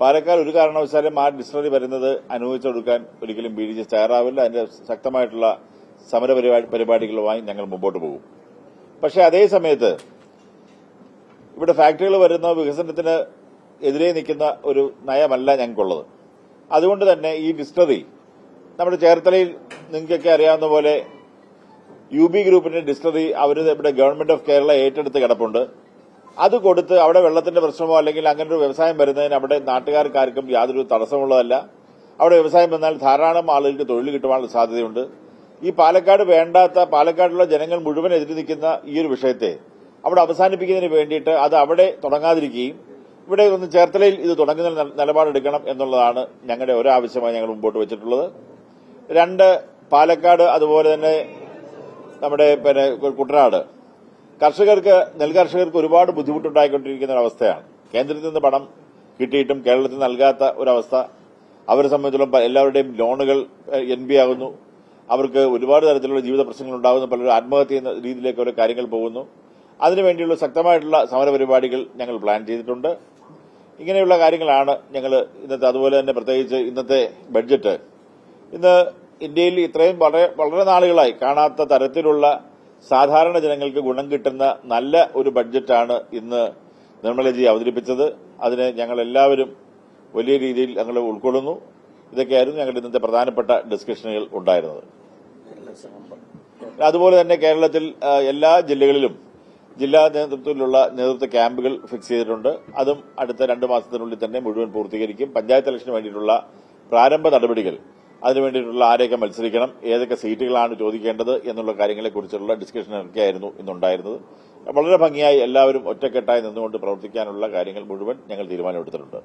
പാലക്കാട് ഒരു കാരണവശാലും ആ ഡിസ്റ്ററി വരുന്നത് അനുവദിച്ചു കൊടുക്കാൻ ഒരിക്കലും ബി ഡി ജെ തയ്യാറാവില്ല. അതിന്റെ ശക്തമായിട്ടുള്ള സമര പരിപാടി- പരിപാടികളുമായി ഞങ്ങൾ മുമ്പോട്ട് പോകും. പക്ഷേ അതേ സമയത്ത് ഇവിടെ ഫാക്ടറികൾ വരുന്ന വികസനത്തിന് എതിരെ നിൽക്കുന്ന ഒരു നയമല്ല ഞങ്ങൾക്കുള്ളത്. അതുകൊണ്ട് തന്നെ ഈ ഡിസ്റ്ററി നമ്മുടെ ചേർത്തലയിൽ നിങ്ങൾക്കൊക്കെ അറിയാവുന്ന പോലെ യു ബി ഗ്രൂപ്പിന്റെ ഡിസ്റ്ററി അവർ ഇവിടെ ഗവൺമെന്റ് ഓഫ് കേരള ഏറ്റെടുത്ത് കിടപ്പുണ്ട്. അത് കൊടുത്ത് അവിടെ വെള്ളത്തിന്റെ പ്രശ്നമോ അല്ലെങ്കിൽ അങ്ങനെ ഒരു വ്യവസായം വരുന്നതിന് അവിടെ നാട്ടുകാർക്കാർക്കും യാതൊരു തടസ്സമുള്ളതല്ല അവിടെ വ്യവസായം വന്നാൽ ധാരാളം ആളുകൾക്ക് തൊഴിൽ കിട്ടുവാനുള്ള സാധ്യതയുണ്ട്. ഈ പാലക്കാട് വേണ്ടാത്ത പാലക്കാടുള്ള ജനങ്ങൾ മുഴുവൻ എതിരി നിൽക്കുന്ന ഈ ഒരു വിഷയത്തെ അവിടെ അവസാനിപ്പിക്കുന്നതിന് വേണ്ടിയിട്ട് അത് അവിടെ തുടങ്ങാതിരിക്കുകയും ഇവിടെ ഒന്ന് ചേർത്തലയിൽ ഇത് തുടങ്ങുന്ന നില- നിലപാടെടുക്കണം എന്നുള്ളതാണ് ഞങ്ങളുടെ ഒരാവശ്യമായി ഞങ്ങൾ മുമ്പോട്ട് വെച്ചിട്ടുള്ളത്. രണ്ട് പാലക്കാട് അതുപോലെ തന്നെ നമ്മുടെ പിന്നെ കുട്ടനാട്. കർഷകർക്ക് നെൽകർഷകർക്ക് ഒരുപാട് ബുദ്ധിമുട്ടുണ്ടായിക്കൊണ്ടിരിക്കുന്ന ഒരവസ്ഥയാണ് കേന്ദ്രത്തിൽ നിന്ന് പണം കിട്ടിയിട്ടും കേരളത്തിൽ നൽകാത്ത ഒരവസ്ഥ. അവരെ സംബന്ധിച്ചിടത്തോളം എല്ലാവരുടെയും ലോണുകൾ എൻ ബി ആകുന്നു. അവർക്ക് ഒരുപാട് തരത്തിലുള്ള ജീവിത പ്രശ്നങ്ങൾ ഉണ്ടാകുന്നു. പലരും ആത്മഹത്യ എന്ന രീതിയിലേക്ക് ഓരോ കാര്യങ്ങൾ പോകുന്നു. അതിനുവേണ്ടിയുള്ള ശക്തമായിട്ടുള്ള സമരപരിപാടികൾ ഞങ്ങൾ പ്ലാൻ ചെയ്തിട്ടുണ്ട്. ഇങ്ങനെയുള്ള കാര്യങ്ങളാണ് ഞങ്ങൾ ഇന്നത്തെ അതുപോലെ തന്നെ പ്രത്യേകിച്ച് ഇന്നത്തെ ബഡ്ജറ്റ്. ഇന്ന് ഇന്ത്യയിൽ ഇത്രയും വളരെ വളരെ നാളുകളായി കാണാത്ത തരത്തിലുള്ള സാധാരണ ജനങ്ങൾക്ക് ഗുണം കിട്ടുന്ന നല്ല ഒരു ബഡ്ജറ്റാണ് ഇന്ന് നിർമ്മലജി അവതരിപ്പിച്ചത്. അതിനെ ഞങ്ങൾ എല്ലാവരും വലിയ രീതിയിൽ ഞങ്ങൾ ഉൾക്കൊള്ളുന്നു. ഇതൊക്കെയായിരുന്നു ഞങ്ങളുടെ ഇന്നത്തെ പ്രധാനപ്പെട്ട ഡിസ്കഷനുകൾ ഉണ്ടായിരുന്നത്. അതുപോലെ തന്നെ കേരളത്തിൽ എല്ലാ ജില്ലകളിലും ജില്ലാ നേതൃത്വത്തിലുള്ള നേതൃത്വ ക്യാമ്പുകൾ ഫിക്സ് ചെയ്തിട്ടുണ്ട്. അതും അടുത്ത രണ്ട് മാസത്തിനുള്ളിൽ തന്നെ മുഴുവൻ പൂർത്തീകരിക്കും. പഞ്ചായത്ത് ഇലക്ഷന് വേണ്ടിയിട്ടുള്ള പ്രാരംഭ നടപടികൾ അതിനു വേണ്ടിയിട്ടുള്ള ആരെയൊക്കെ മത്സരിക്കണം ഏതൊക്കെ സീറ്റുകളാണ് ചോദിക്കേണ്ടത് എന്നുള്ള കാര്യങ്ങളെക്കുറിച്ചുള്ള ഡിസ്കഷനൊക്കെ ആയിരുന്നു ഇന്നുണ്ടായിരുന്നത്. വളരെ ഭംഗിയായി എല്ലാവരും ഒറ്റക്കെട്ടായി നിന്നുകൊണ്ട് പ്രവർത്തിക്കാനുള്ള കാര്യങ്ങൾ മുഴുവൻ ഞങ്ങൾ തീരുമാനമെടുത്തിട്ടുണ്ട്.